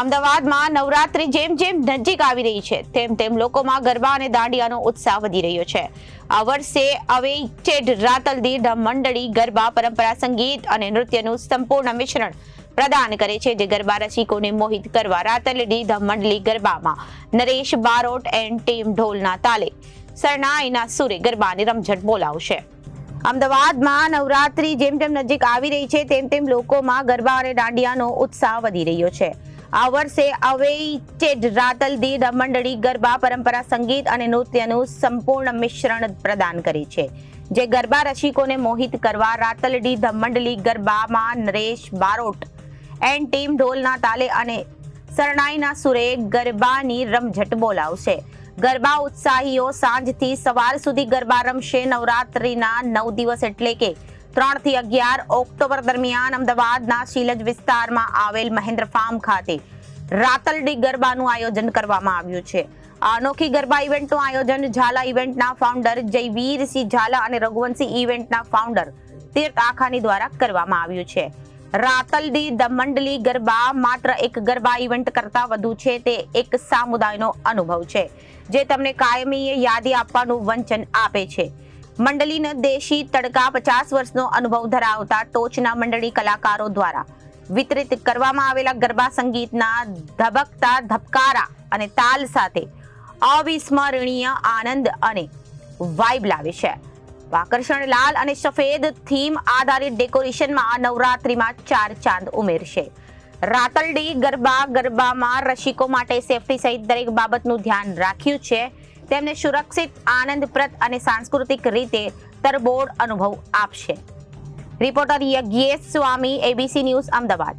અમદાવાદમાં નવરાત્રી જેમ જેમ નજીક આવી રહી છે, તેમ તેમ લોકોમાં ગરબા અને દાંડિયાનો ઉત્સાહ વધી રહ્યો છે. આ વર્ષે અવેઇટેડ રાતલ ધ મંડળી ગરબા, પરંપરા, સંગીત અને નૃત્યનું સંપૂર્ણ મિશ્રણ પ્રદાન કરે છે, જે ગરબા રસિકોને મોહિત કરવા રાતલડી ધ મંડળી ગરબામાં નરેશ બારોટ એન્ડ ટીમ ઢોલના તાલે શરણાઈના સુરે ગરબાની રમઝટ બોલાવશે. અમદાવાદમાં નવરાત્રી જેમ જેમ નજીક આવી રહી છે, તેમ તેમ લોકોમાં ગરબા અને દાંડિયાનો ઉત્સાહ વધી રહ્યો છે. આ વર્ષે અવેચેડ રાતલદી ધ મંડળી ગરબા, પરંપરા, સંગીત અને નૃત્યનું સંપૂર્ણ મિશ્રણ પ્રદાન કરે છે. જે ગરબા રસિકોને મોહિત કરવા રાતલડી ધ ગરબામાં નરેશ બારોટ એન્ડ ટીમ ઢોલના તાલે અને શરણાઈના સુરે ગરબાની રમઝટ બોલાવશે. ગરબા ઉત્સાહીઓ સાંજથી સવાર સુધી ગરબા રમશે. નવરાત્રીના નવ દિવસ એટલે કે ત્રણથી અગિયાર ઓક્ટોબર દરમિયાન અમદાવાદના શીલજ વિસ્તારમાં આવેલ મહેન્દ્ર ફાર્મ ખાતે રાતલડી ગરબાનું આયોજન કરવામાં આવ્યું છે. આ અનોખી ગરબા ઇવેન્ટનું આયોજન ઝાલા ઇવેન્ટના ફાઉન્ડર જયવીરસિંહ ઝાલા અને રઘુવંશી ઇવેન્ટના ફાઉન્ડર તીર્થ આખાની દ્વારા કરવામાં આવ્યું છે. રાતલડી ધ મંડલી ગરબા માત્ર એક ગરબા ઇવેન્ટ કરતા વધુ છે, તે એક સામુદાયનો અનુભવ છે, જે તમને કાયમી યાદી આપવાનું વંચન આપે છે. મંડળીને દેશી તડકા પચાસ વર્ષનો અનુભવ ધરાવતા ટોચના મંડળી કલાકારો દ્વારા વિતરિત કરવામાં આવેલા ગરબા સંગીતના ધબકતા ધબકારા અને તાલ સાથે અવિસ્મરણીય આનંદ અને વાઇબ લાવે છે. આકર્ષણ લાલ અને સફેદ થીમ આધારિત ડેકોરેશનમાં આ નવરાત્રિમાં ચાર ચાંદ ઉમેરશે. રાતલડી ગરબા ગરબામાં રસિકો માટે સેફટી સહિત દરેક બાબતનું ધ્યાન રાખ્યું છે. તેમને સુરક્ષિત, આનંદપ્રદ અને સાંસ્કૃતિક રીતે તરબોળ અનુભવ આપશે. Reporter Yagnesh Swami ABC news Ahmedabad.